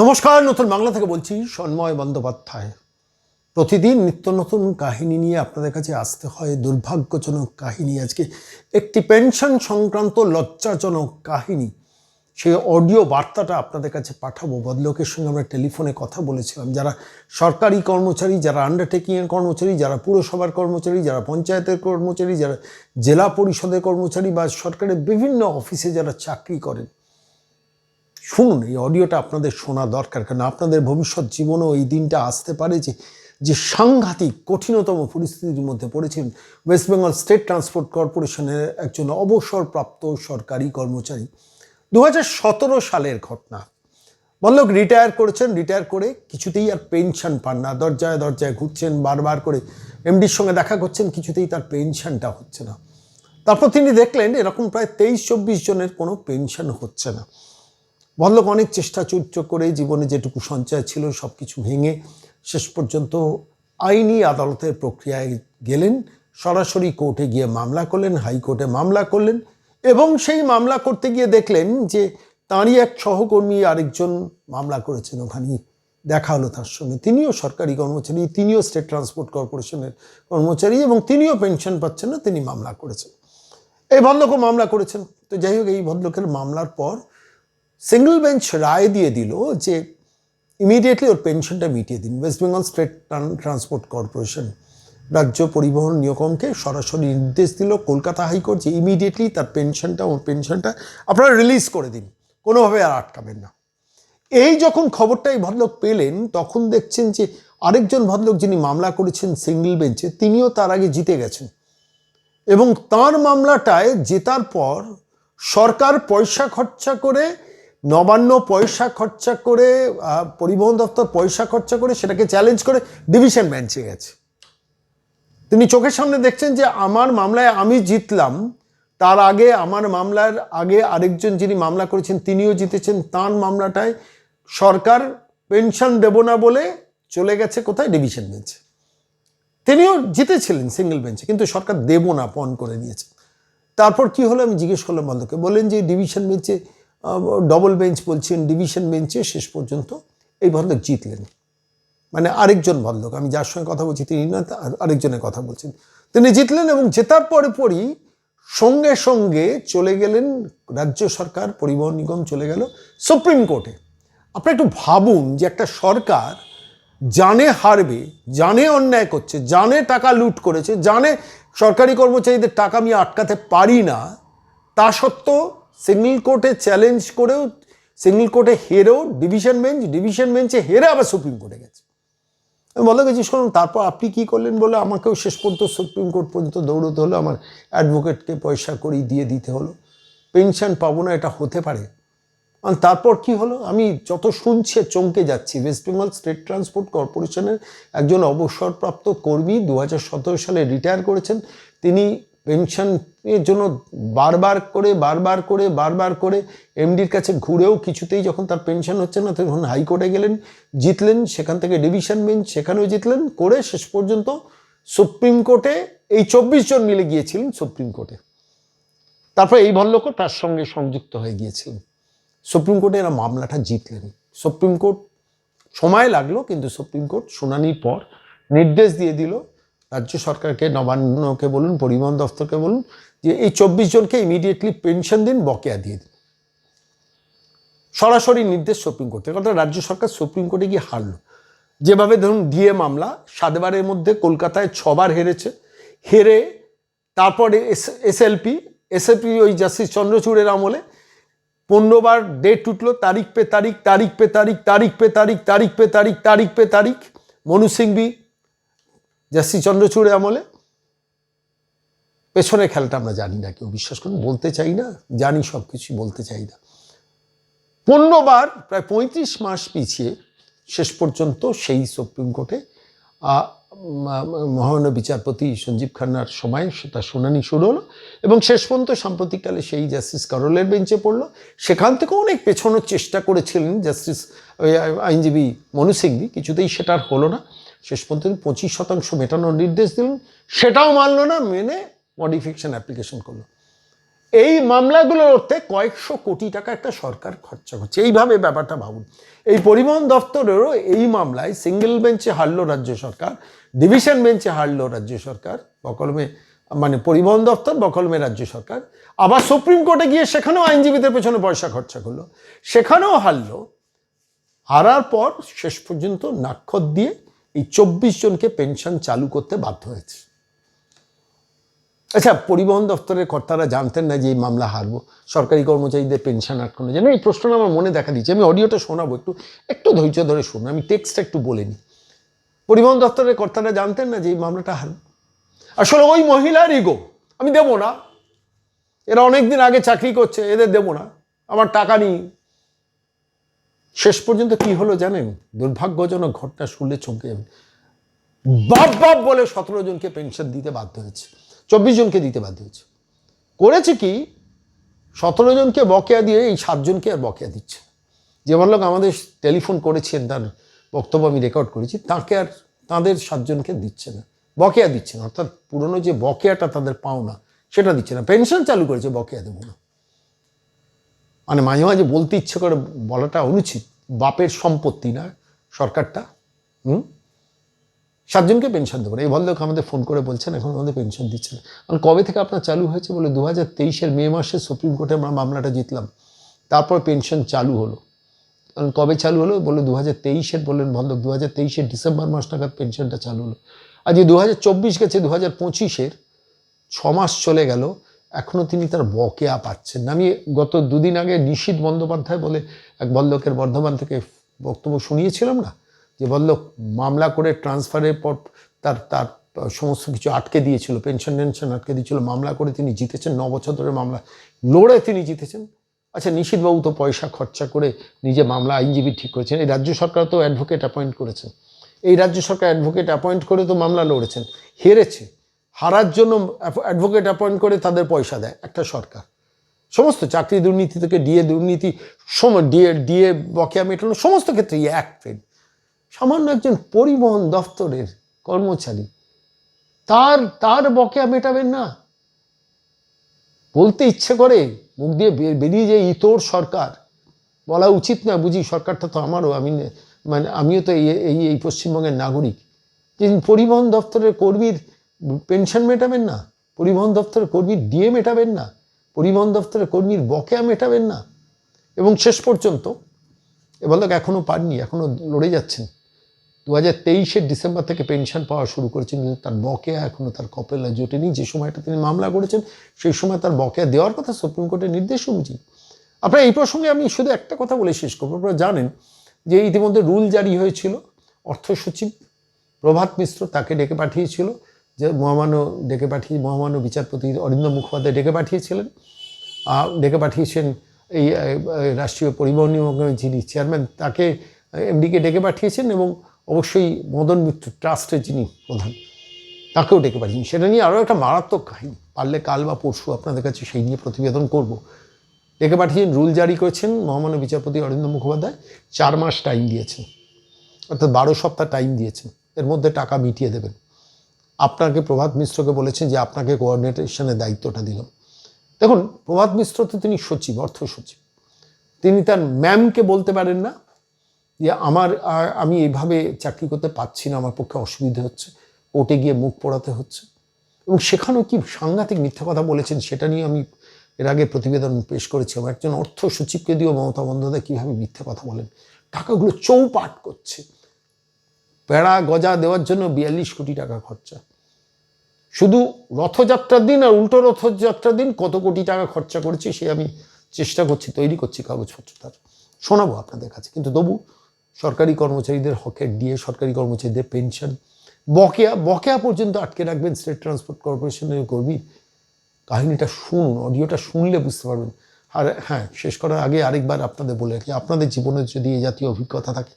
নমস্কার, নতুন বাংলা থেকে বলছি সন্ময় বন্দ্যোপাধ্যায়। প্রতিদিন নিত্য নতুন কাহিনী নিয়ে আপনাদের কাছে আসতে হয় দুর্ভাগ্যজনক কাহিনী। আজকে একটি পেনশন সংক্রান্ত লজ্জাজনক কাহিনী। সেই অডিও বার্তাটা আপনাদের কাছে পাঠাবো। বদলোকের সঙ্গে আমরা টেলিফোনে কথা বলেছিলাম। যারা সরকারি কর্মচারী, যারা আন্ডারটেকিংয়ের কর্মচারী, যারা পুরসভার কর্মচারী, যারা পঞ্চায়েতের কর্মচারী, যারা জেলা পরিষদের কর্মচারী বা সরকারের বিভিন্ন অফিসে যারা চাকরি করেন শুনুন, এই অডিওটা আপনাদের শোনা দরকার, কারণ আপনাদের ভবিষ্যৎ জীবনেও এই দিনটা আসতে পারে যে যে সাংঘাতিক, কঠিনতম পরিস্থিতির মধ্যে পড়েছেন ওয়েস্ট বেঙ্গল স্টেট ট্রান্সপোর্ট কর্পোরেশনের একজন অবসরপ্রাপ্ত সরকারি কর্মচারী। দু হাজার সতেরো সালের ঘটনা। বল্লক রিটায়ার করেছেন রিটায়ার করে কিছুতেই আর পেনশন পান না। দরজায় দরজায় ঘুরছেন, বারবার করে এমডির সঙ্গে দেখা করছেন, কিছুতেই তার পেনশনটা হচ্ছে না। তারপর তিনি দেখলেন, এরকম প্রায় তেইশ চব্বিশ জনের কোনো পেনশন হচ্ছে না। ভদ্রলোক অনেক চেষ্টা চরিত্র করে জীবনে যেটুকু সঞ্চয় ছিল সব কিছু ভেঙে শেষ পর্যন্ত আইনি আদালতের প্রক্রিয়ায় গেলেন, সরাসরি কোর্টে গিয়ে মামলা করলেন, হাইকোর্টে মামলা করলেন এবং সেই মামলা করতে গিয়ে দেখলেন যে তাঁরই এক সহকর্মী আরেকজন মামলা করেছেন ওখানে দেখা হলো তার সঙ্গে। তিনিও সরকারি কর্মচারী, তিনিও স্টেট ট্রান্সপোর্ট কর্পোরেশনের কর্মচারী এবং তিনিও পেনশন পাচ্ছেন না, তিনি মামলা করেছেন। এই ভদ্রলোকও মামলা করেছেন। তো যাই হোক, এই ভদ্রলোকের মামলার পর সিঙ্গল বেঞ্চ রায় দিয়ে দিল যে ইমিডিয়েটলি ওর পেনশনটা মিটিয়ে দিন। West Bengal state transport corporation রাজ্য পরিবহন নিয়মকে সরাসরি নির্দেশ দিল কলকাতা হাইকোর্ট যে ইমিডিয়েটলি তার পেনশনটা ওর পেনশনটা আপনারা রিলিজ করে দিন। কোনোভাবে আর আটকাবেন না। এই যখন খবরটা এই ভদ্রলোক পেলেন, তখন দেখছেন যে আরেকজন ভদ্রলোক যিনি মামলা করেছেন সিঙ্গল বেঞ্চে তিনিও তার আগে জিতে গেছেন। এবং তার মামলাটায় জেতার পর সরকার পয়সা খরচা করে নবান্ন পয়সা খরচা করে পরিবহন দপ্তর পয়সা খরচা করে সেটাকে চ্যালেঞ্জ করে ডিভিশন বেঞ্চে গেছে। তিনি চোখের সামনে দেখছেন যে আমার মামলায় আমি জিতলাম, তার আগে আমার মামলার আগে আরেকজন যিনি মামলা করেছেন তিনিও জিতেছেন, তার মামলাটায় সরকার পেনশন দেব না বলে চলে গেছে কোথায়? ডিভিশন বেঞ্চে তিনিও জিতেছিলেন সিঙ্গেল বেঞ্চে কিন্তু সরকার দেব না, পণ করে দিয়েছে। তারপর কি হলো? আমি জিজ্ঞেস করলাম বন্ধুকে, বললেন যে ডিভিশন বেঞ্চে ডবল বেঞ্চ বলছেন ডিভিশন বেঞ্চে শেষ পর্যন্ত এই ভদ্রলোক জিতলেন। মানে আরেকজন ভদ্রলোক, আমি যার সঙ্গে কথা বলছি তিনি না আরেকজনের কথা বলছেন। তিনি জিতলেন এবং জেতার পরে পরই সঙ্গে সঙ্গে চলে গেলেন রাজ্য সরকার, পরিবহন নিগম চলে গেল সুপ্রিম কোর্টে। আপনি একটু ভাবুন যে একটা সরকার জানে হারবে, জানে অন্যায় করছে, জানে টাকা লুট করেছে, জানে সরকারি কর্মচারীদের টাকা আমি আটকাতে পারি না, তা সত্ত্বেও সিঙ্গল কোর্টে চ্যালেঞ্জ করেও, সিঙ্গল কোর্টে হেরেও, ডিভিশন বেঞ্চ, ডিভিশন বেঞ্চে হেরে আবার সুপ্রিম কোর্টে গেছে। আমি বলে গেছি, শুনুন, তারপর আপনি কি করলেন বলে আমাকেও শেষ পর্যন্ত সুপ্রিম কোর্ট পর্যন্ত দৌড়তে হলো, আমার অ্যাডভোকেটকে পয়সা করেই দিয়ে দিতে হলো। পেনশন পাবো না, এটা হতে পারে। তারপর কি হলো? আমি যত শুনছি চমকে যাচ্ছি, ওয়েস্ট বেঙ্গল স্টেট ট্রান্সপোর্ট কর্পোরেশনের একজন অবসরপ্রাপ্ত কর্মী দু হাজার সতেরো সালে রিটায়ার করেছেন। তিনি পেনশনের জন্য বারবার করে বারবার করে বারবার করে এমডির কাছে ঘুরেও কিছুতেই যখন তার পেনশন হচ্ছে না, তখন হাইকোর্টে গেলেন, জিতলেন, সেখান থেকে ডিভিশন বেঞ্চ সেখানেও জিতলেন, করে শেষ পর্যন্ত সুপ্রিম কোর্টে এই চব্বিশ জন মিলে গিয়েছিলেন সুপ্রিম কোর্টে। তারপর এই ভল্লকও তার সঙ্গে সংযুক্ত হয়ে গিয়েছিলেন সুপ্রিম কোর্টে এরা মামলাটা জিতলেন। সুপ্রিম কোর্ট সময় লাগল, কিন্তু সুপ্রিম কোর্ট শুনানির পর নির্দেশ দিয়ে দিল রাজ্য সরকারকে নবান্নকে বলুন, পরিবহন দফতরকে বলুন, যে এই চব্বিশ জনকে ইমিডিয়েটলি পেনশন দিন, বকেয়া দিয়ে দিন। সরাসরি নির্দেশ সুপ্রিম কোর্টের কথা রাজ্য সরকার সুপ্রিম কোর্টে গিয়ে হারলো। যেভাবে ধরুন, ডিএ মামলা, সাতবারের মধ্যে কলকাতায় ছবার হেরেছে। হেরে তারপরে এস, এসএলপি এসএলপি ওই জাস্টিস চন্দ্রচূড়ের আমলে পনেরোবার ডেট উঠল, তারিখ পে তারিখ তারিখ পে তারিখ তারিখ পে তারিখ তারিখ পে তারিখ তারিখ পে তারিখ। মনু সিংবি জাস্টিস চন্দ্রচূড়ের আমলে। পেছনে খেলাটা আমরা জানি না, কেউ বিশ্বাস করুন, বলতে চাই না, জানি সব কিছুই, বলতে চাই না। পনেরোবার প্রায় পঁয়ত্রিশ মাস পিছিয়ে শেষ পর্যন্ত সেই সুপ্রিম কোর্টে মহামান্য বিচারপতি সঞ্জীব খান্নার সময় সেটা শুনানি শুরু হলো এবং শেষ পর্যন্ত সাম্প্রতিককালে সেই জাস্টিস কারোলের বেঞ্চে পড়ল। সেখান থেকে অনেক পেছানোর চেষ্টা করেছিলেন জাস্টিস আইনজীবী মনু সিংভি, কিছুতেই সেটা আর হলো না। শেষ পর্যন্ত পঁচিশ শতাংশ মেটানোর নির্দেশ দিলেন। সেটাও মানলো না, মেনে মডিফিকেশন অ্যাপ্লিকেশন করল। এই মামলাগুলোর অর্থে কয়েকশো কোটি টাকা একটা সরকার খরচা করছে। এইভাবে ব্যাপারটা ভাবুন। এই পরিবহন দপ্তরেরও এই মামলায় সিঙ্গেল বেঞ্চে হারলো রাজ্য সরকার ডিভিশন বেঞ্চে হারলো রাজ্য সরকার, বকলমে মানে পরিবহন দপ্তর, বকলমে রাজ্য সরকার। আবার সুপ্রিম কোর্টে গিয়ে সেখানেও আইনজীবীদের পেছনে পয়সা খরচা করল। সেখানেও হারলো। হারার পর শেষ পর্যন্ত নাক্ষর দিয়ে এই চব্বিশ জনকে পেনশন চালু করতে বাধ্য হয়েছে। আচ্ছা পরিবহন দপ্তরের কর্তারা জানতেন না যে এই মামলা হারবো। সরকারি কর্মচারীদের পেনশন আটকানো যায় না। এই প্রশ্নটা আমার মনে দেখা দিচ্ছে। আমি অডিওটা শোনাবো একটু একটু ধৈর্য ধরে শুনুন। আমি টেক্সটটা একটু বলে নিই। পরিবহন দপ্তরের কর্তারা জানতেন না যে এই মামলাটা হারবো। আসলে ওই মহিলার ইগো আমি দেবো না। এরা অনেক দিন আগে চাকরি করছে, এদের দেবো না। আমার টাকা নেই। শেষ পর্যন্ত কি হলো জানেন? দুর্ভাগ্যজনক ঘটনা শুনলে চমকে যাবে বাপ বাপ বলে সতেরো জনকে পেনশন দিতে বাধ্য হয়েছে, চব্বিশ জনকে দিতে বাধ্য হয়েছে। করেছে কি? সতেরো জনকে বকেয়া দিয়ে এই সাতজনকে আর বকেয়া দিচ্ছে। যে লোক আমাদের টেলিফোন করেছেন, তার বক্তব্য আমি রেকর্ড করেছি, তাকে আর তাদের সাতজনকে দিচ্ছে না, বকেয়া দিচ্ছে না। অর্থাৎ পুরনো যে বকেয়াটা তাদের পাওনা, সেটা দিচ্ছে না। পেনশন চালু করেছে, বকেয়া দেবো না। মানে মাঝে মাঝে বলতে ইচ্ছে করে বলাটা অনুচিত। বাপের সম্পত্তি না সরকারটা, হুম? সাতজনকে পেনশন দেবো এই ভদ্রলোক আমাদের ফোন করে বলছেন, এখন আমাদের পেনশন দিচ্ছে না। কারণ কবে থেকে আপনার চালু হয়েছে বলে দু হাজার তেইশের মে মাসে সুপ্রিম কোর্টে আমরা মামলাটা জিতলাম। তারপর পেনশন চালু হলো। কারণ কবে চালু হলো বলে দু হাজার তেইশের বললেন ভদ্রলোক দু হাজার তেইশের ডিসেম্বর মাস নাগাদ পেনশনটা চালু হলো। আজকে দু হাজার চব্বিশ গেছে দু হাজার পঁচিশের ছ মাস চলে গেল। এখনও তিনি তার বকেয়া পাচ্ছেন আমি গত দুদিন আগে নিশীত বন্দ্যোপাধ্যায় বলে এক বল্লকের বর্ধমান থেকে বক্তব্য শুনিয়েছিলাম না, যে বল্লক মামলা করে ট্রান্সফারের পর তার তার সমস্ত কিছু আটকে দিয়েছিল, পেনশন টেনশন আটকে দিয়েছিল, মামলা করে তিনি জিতেছেন, ন বছর ধরে মামলা লড়ে তিনি জিতেছেন। আচ্ছা নিশীথবাবু তো পয়সা খরচা করে নিজে মামলা আইনজীবী ঠিক করেছেন, এই রাজ্য সরকার তো অ্যাডভোকেট অ্যাপয়েন্ট করেছেন এই রাজ্য সরকার অ্যাডভোকেট অ্যাপয়েন্ট করে তো মামলা লড়েছেন, হেরেছে। হারার জন্য অ্যাডভোকেট অ্যাপয়েন্ট করে তাদের পয়সা দেয়, একটা সরকার। সমস্ত চাকরি দুর্নীতি থেকে ডিএ দুর্নীতি, সম ডিএ ডিএ বকেয়া মেটানো সমস্ত ক্ষেত্রে এক ট্রেন সামান্য একজন পরিবহন দফতরের কর্মচারী, তার তার বকেয়া মেটাবেন না। বলতে ইচ্ছে করে মুখ দিয়ে বেরিয়ে যে ইতর সরকার। বলা উচিত না, বুঝি সরকারটা তো আমারও, আমি মানে আমিও তো এই এই পশ্চিমবঙ্গের নাগরিক। যে পরিবহন দফতরের কর্মীর পেনশন মেটাবেন না, পরিবহন দপ্তরের কর্মীর ডিএ মেটাবেন না, পরিবহন দপ্তরের কর্মীর বকেয়া মেটাবেন না। এবং শেষ পর্যন্ত, এবার লোক এখনও পাননি এখনও লড়ে যাচ্ছেন। দু হাজার তেইশের ডিসেম্বর থেকে পেনশন পাওয়া শুরু করেছেন, তার বকেয়া এখনও তার কপেলা জোটেনি। যে সময়টা তিনি মামলা করেছেন, সেই সময় তার বকেয়া দেওয়ার কথা সুপ্রিম কোর্টের নির্দেশ অনুযায়ী। আপনার এই প্রসঙ্গে আমি শুধু একটা কথা বলে শেষ করব। আপনারা জানেন যে ইতিমধ্যে রুল জারি হয়েছিল অর্থ সচিব প্রভাত মিশ্র তাকে ডেকে পাঠিয়েছিল যে মহামান্য ডেকে পাঠিয়ে মহামান্য বিচারপতি অরিন্দম মুখোপাধ্যায় ডেকে পাঠিয়েছিলেন। ডেকে পাঠিয়েছেন এই রাষ্ট্রীয় পরিবহন নিগমের যিনি চেয়ারম্যান, তাকে এমডিকে ডেকে পাঠিয়েছেন এবং অবশ্যই মদন মিত্র ট্রাস্টের যিনি প্রধান, তাকেও ডেকে পাঠিয়েছেন। সেটা নিয়ে আরও একটা মারাত্মক কাহিনী, পারলে কাল বা পরশু আপনাদের কাছে সেই নিয়ে প্রতিবেদন করব। ডেকে পাঠিয়েছেন, রুল জারি করেছেন মহামান্য বিচারপতি অরিন্দম মুখোপাধ্যায়, চার মাস টাইম দিয়েছেন, অর্থাৎ বারো সপ্তাহ টাইম দিয়েছেন। এর মধ্যে টাকা মিটিয়ে দেবেন। আপনাকে প্রভাত মিশ্রকে বলেছেন যে আপনাকে কোঅর্ডিনেশনের দায়িত্বটা দিলাম। দেখুন, প্রভাত মিশ্র তো তিনি সচিব, অর্থ সচিব। তিনি তার ম্যামকে বলতে পারেন না যে আমার আমি এইভাবে চাকরি করতে পারছি না, আমার পক্ষে অসুবিধা হচ্ছে, কোর্টে গিয়ে মুখ পোড়াতে হচ্ছে। এবং সেখানেও কি সাংঘাতিক মিথ্যা কথা বলেছেন, সেটা নিয়ে আমি এর আগে প্রতিবেদন পেশ করেছি। করেছিলাম একজন অর্থ সচিবকে দিয়েও মমতা বন্দ্যোপাধ্যায় কীভাবে মিথ্যা কথা বলেন? টাকাগুলো চৌপাট করছে। পেড়া গজা দেওয়ার জন্য বিয়াল্লিশ কোটি টাকা খরচা। শুধু রথযাত্রার দিন আর উল্টো রথযাত্রার দিন কত কোটি টাকা খরচা করেছি সে আমি চেষ্টা করছি, তৈরি করছি কাগজপত্র তার। শোনাবো আপনাদের কাছে, কিন্তু তবু সরকারি কর্মচারীদের হকের দিয়ে, সরকারি কর্মচারীদের পেনশন, বকেয়া বকেয়া পর্যন্ত আটকে রাখবেন স্টেট ট্রান্সপোর্ট কর্পোরেশনের কর্মী। কাহিনীটা শুনুন, অডিওটা শুনলে বুঝতে পারবেন। আর হ্যাঁ শেষ করার আগে আরেকবার আপনাদের বলে রাখি, আপনাদের জীবনের যদি এই জাতীয় অভিজ্ঞতা থাকে,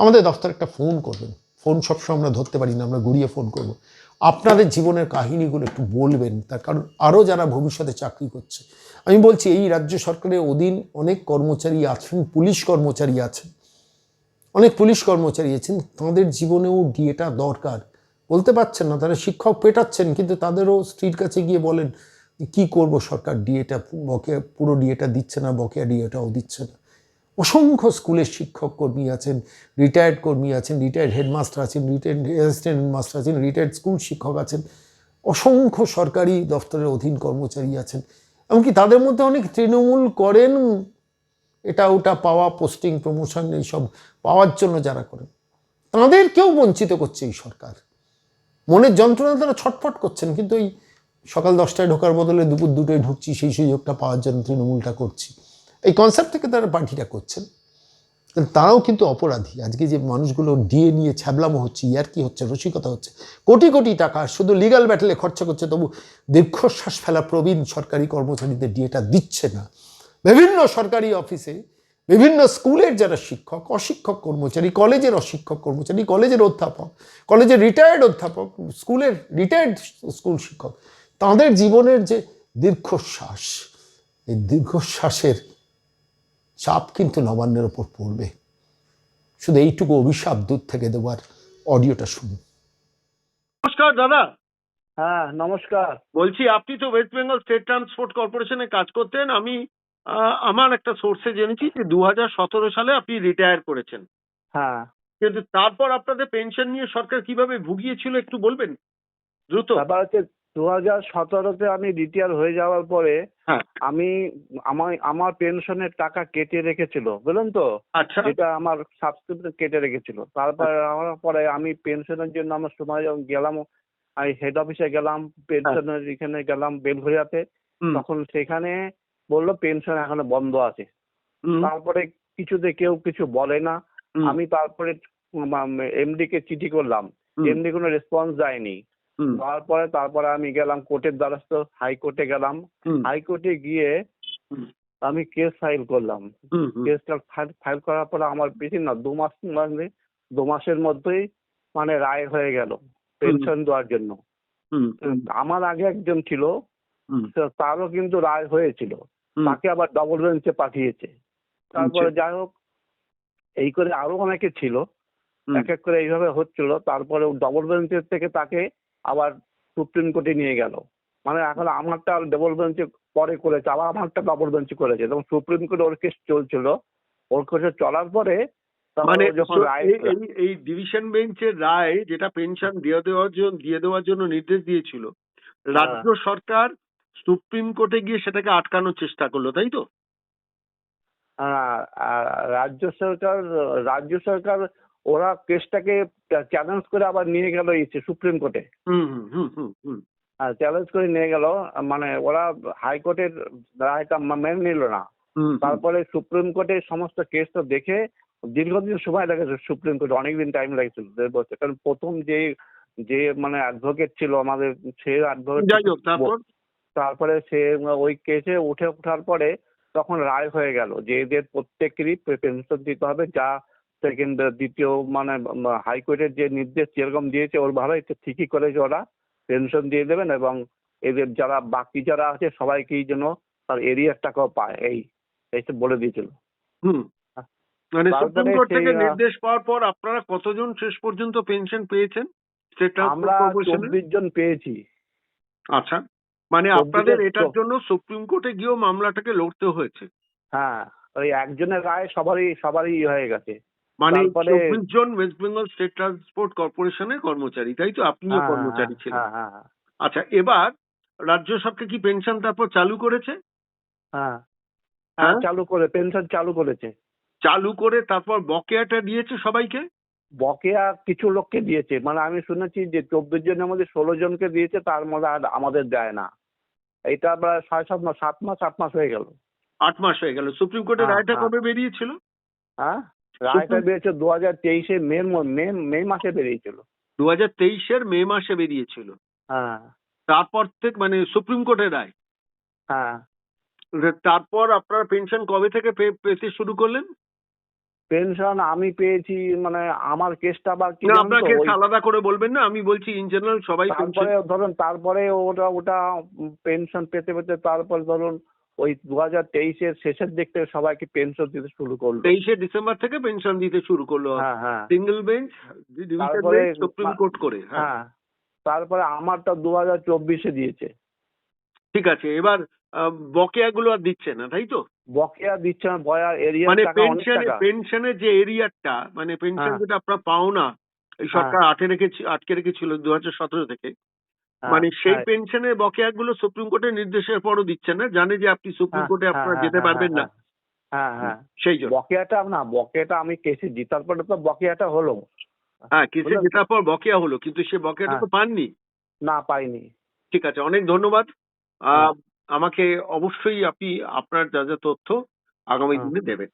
আমাদের দফতরে একটা ফোন করবেন। ফোন সবসময় আমরা ধরতে পারি না, আমরা ঘুরিয়ে ফোন করব। আপনাদের জীবনের কাহিনীগুলো একটু বলবেন, তার কারণ আরও যারা ভবিষ্যতে চাকরি করছে। আমি বলছি, এই রাজ্য সরকারের অধীন অনেক কর্মচারী আছেন, পুলিশ কর্মচারী আছেন। অনেক পুলিশ কর্মচারী আছেন, তাদের জীবনেও ডিএটা দরকার। বলতে পারছেন না, তারা শিক্ষক পেটাচ্ছেন, কিন্তু তাদেরও স্ত্রীর কাছে গিয়ে বলেন কি করব সরকার, ডিএটা বকেয়া, পুরো ডিএটা দিচ্ছে না, বকেয়া ডিএটাও দিচ্ছে না। অসংখ্য স্কুলের শিক্ষক কর্মী আছেন রিটায়ার্ড কর্মী আছেন রিটায়ার্ড হেডমাস্টার আছেন রিটায়ার্ড অ্যাসিস্ট্যান্ট হেডমাস্টার আছেন রিটায়ার্ড স্কুল শিক্ষক আছেন, অসংখ্য সরকারি দফতরের অধীন কর্মচারী আছেন। এমনকি তাদের মধ্যে অনেক তৃণমূল করেন, এটা ওটা পাওয়া পোস্টিং প্রমোশন এইসব পাওয়ার জন্য যারা করেন। তাঁদেরকেও বঞ্চিত করছে এই সরকার। মনের যন্ত্রণা তারা ছটফট করছেন, কিন্তু এই সকাল দশটায় ঢোকার বদলে দুপুর দুটোয় ঢুকছি, সেই সুযোগটা পাওয়ার জন্য তৃণমূলটা করছি। এই কনসেপ্ট থেকে তারা পার্টিটা করছেন। তারাও কিন্তু অপরাধী। আজকে যে মানুষগুলো ডিএ নিয়ে ছ্যাবলামো হচ্ছে ইয়ার কি হচ্ছে, রসিকতা হচ্ছে, কোটি কোটি টাকা, শুধু লিগাল ব্যাটেলে খরচা করছে, তবু দীর্ঘশ্বাস ফেলা প্রবীণ সরকারি কর্মচারীদের ডিএটা দিচ্ছে না। বিভিন্ন সরকারি অফিসে বিভিন্ন স্কুলের যারা শিক্ষক, অশিক্ষক কর্মচারী, কলেজের অশিক্ষক কর্মচারী, কলেজের অধ্যাপক, কলেজের রিটায়ার্ড অধ্যাপক, স্কুলের রিটায়ার্ড স্কুল শিক্ষক, তাদের জীবনের যে দীর্ঘশ্বাস, এই দীর্ঘশ্বাসের চাপ কিন্তু নবান্নের ওপর পড়বে। শুধু এইটুকু অভিশাপ দূর থেকে দেওয়ার অডিওটা শুনুন। নমস্কার দাদা। হ্যাঁ নমস্কার। বলছি আপনি তো ওয়েস্ট বেঙ্গল স্টেট ট্রান্সপোর্ট কর্পোরেশনে কাজ করতেন। আমি আহ, আমার একটা সোর্সে জেনেছি যে দু সতেরো সালে আপনি রিটায়ার করেছেন। হ্যাঁ। কিন্তু তারপর আপনাদের পেনশন নিয়ে সরকার কীভাবে ভুগিয়েছিল একটু বলবেন? দ্রুত। ব্যাপার হচ্ছে দু হাজার সতেরোতে আমি রিটায়ার হয়ে যাওয়ার পরে হ্যাঁ। আমি আমার আমার পেনশনের টাকা কেটে রেখেছিল বুঝলেন তো? আচ্ছা। যেটা আমার সাবস্ক্রিপশন কেটে রেখেছিল। তারপর আমার পরে আমি পেনশনের জন্য আমার সময় যখন গেলাম আমি হেড অফিসে গেলাম পেনশনের এখানে গেলাম বেলঘরিয়াতে। তখন সেখানে বলল পেনশন এখনও বন্ধ আছে। তারপরে কিছুতে কেউ কিছু বলে না। আমি তারপরে এমডি কে চিঠি করলাম। এমডি কোনো রেসপন্স দেয়নি তারপরে তারপরে আমি গেলাম কোর্টের দ্বারস্থ হাইকোর্টে গেলাম। হাইকোর্টে গিয়ে আমি কেস ফাইল করলাম। কেসটা ফাইল করার পরে আমার বেশি না দু মাস মানে দু মাসের মধ্যেই মানে রায় হয়ে গেল পেনশন দেওয়ার জন্য। আমার আগে একজন ছিল তারও কিন্তু রায় হয়েছিল। তাকে আবার ডবল বেঞ্চে পাঠিয়েছে। তারপরে যাই হোক এই করে আরও অনেকে ছিল। এক এক করে এইভাবে হচ্ছিল। তারপরে ডবল বেঞ্চের থেকে তাকে আবার সুপ্রিম কোর্টে নিয়ে গেল। মানে এখন আমারটা ডবল বেঞ্চে পরে করেছে আবার আমারটা ডবল বেঞ্চে করেছে। তখন সুপ্রিম কোর্টে ওর কেস চলছিল। ওর কেসে চলার পরে মানে যখন এই- ডিভিশন বেঞ্চের রায় যেটা পেনশন দিয়ে দেওয়ার জন্য দিয়ে দেওয়ার জন্য নির্দেশ দিয়েছিল রাজ্য সরকার সুপ্রিম কোর্টে গিয়ে সেটাকে আটকানোর চেষ্টা করল তাই তো? আহ, রাজ্য সরকার রাজ্য সরকার ওরা কেসটাকে চ্যালেঞ্জ করে আবার নিয়ে গেল সুপ্রিম কোর্টে। চ্যালেঞ্জ করে নিয়ে গেল মানে ওরা হাইকোর্টের রায়টা মেনে নিল না। তারপরে সুপ্রিম কোর্টে সমস্ত কেসটা দেখে দীর্ঘদিন সময় লেগেছে সুপ্রিম কোর্টে অনেকদিন টাইম লেগেছিল দেড় বছর। কারণ প্রথম যে যে মানে অ্যাডভোকেট ছিল আমাদের সে অ্যাডভোকেট তারপরে? সে ওই কেসে উঠে ওঠার পরে তখন রায় হয়ে গেল যে এদের প্রত্যেকেরই পেনশন দিতে হবে যা সেকেন্ড দ্বিতীয় মানে হাইকোর্টের যে নির্দেশ যেরকম দিয়েছে ওর ভালো ঠিকই করেছে ওরা। পেনশন দিয়ে দেবেন এবং এদের যারা বাকি যারা আছে সবাইকেই যেন তার এরিয়ার টাকাও পায়। এই এইসব বলে দিয়েছিল। হুম। মানে সুপ্রিম কোর্ট থেকে নির্দেশ পাওয়ার পর আপনারা কতজন শেষ পর্যন্ত পেনশন পেয়েছেন? আমরা চব্বিশ জন পেয়েছি। আচ্ছা। মানে আপনাদের এটার জন্য সুপ্রিম কোর্টে গিয়েও মামলাটাকে লড়তে হয়েছে। হ্যাঁ ওই একজনের রায় সবারই সবারই হয়ে গেছে। মানে চব্বিশ জন ওয়েস্ট বেঙ্গল স্টেট ট্রান্সপোর্ট কর্পোরেশনের কর্মচারী তাই তো? আপনিও হ্যাঁ, কর্মচারী হ্যাঁ, ছিলেন। হ্যাঁ আচ্ছা এবার রাজ্য সরকার কি পেনশন তারপর চালু করেছে? হ্যাঁ। চালু করে পেনশন চালু করেছে। চালু করে তারপর বকেয়াটা দিয়েছে সবাইকে? বকেয়া কিছু লোককে দিয়েছে। মানে আমি শুনেছি যে চব্বিশ জনের মধ্যে ষোলো জনকে দিয়েছে তার মধ্যে আর আমাদের দেয় না। এটা প্রায় ছয় সাত মাস সাত মাস আট মাস হয়ে গেল। আট মাস হয়ে গেল। সুপ্রিম কোর্টের রায়টা। কবে বেরিয়েছিল? হ্যাঁ? রায়টা বেরিয়েছে দু হাজার তেইশে মে মে মে মাসে বেরিয়েছিল। দু হাজার তেইশের মে মাসে বেরিয়েছিল। হ্যাঁ। তারপর থেকে মানে সুপ্রিম কোর্টের রায়। হ্যাঁ। তারপর আপনারা পেনশন কবে থেকে পে- পেতে শুরু করলেন? পেনশন আমি পেয়েছি মানে আমার কেসটা আবার কি আপনাকে ওই- আলাদা করে বলবেন না আমি বলছি ইন জেনারেল সবাই তারপরে ধরুন তারপরে ওটা ওটা পেনশন পেতে পেতে তারপর ধরুন ওই দু হাজার তেইশের শেষের দিক থেকে সবাইকে পেনশন দিতে শুরু করল। তেইশে ডিসেম্বর থেকে পেনশন দিতে শুরু করল। হ্যাঁ হ্যাঁ। Single bench division bench supreme court করে হ্যাঁ। হ্যাঁ তারপরে আমারটা দু হাজার চব্বিশে দিয়েছে। ঠিক আছে এবার আহ, বকেয়াগুলো আর দিচ্ছে না তাই তো? বকেয়া দিচ্ছে না বয়া এরিয়া মানে পেনশনে পেনশনের যে এরিয়ারটা মানে পেনশন হ্যাঁ। যেটা আপনারা পাও না এই সরকার আটকে রেখেছি আটকে রেখেছিল দু হাজার সতেরো থেকে হ্যাঁ, মানে সেই পেনশনের বকেয়া গুলো সুপ্রিম কোর্টের নির্দেশের পরও দিচ্ছে না। জানে যে আপনি সুপ্রিম হ্যাঁ, কোর্টে হ্যাঁ, আপনারা হ্যাঁ, যেতে পারবেন না। সেই জন্য। বকেয়াটা না বকেয়াটা আমি কেসে জিতার পরে তো বকেয়াটা হলো। হ্যাঁ কেসে জেতার পর বকেয়া হলো কিন্তু সে বকেয়াটা। তো পাননি। না পাইনি। ঠিক আছে অনেক ধন্যবাদ। আমাকে অবশ্যই আপনি আপনার যা যা তথ্য আগামী। দিনে দেবেন।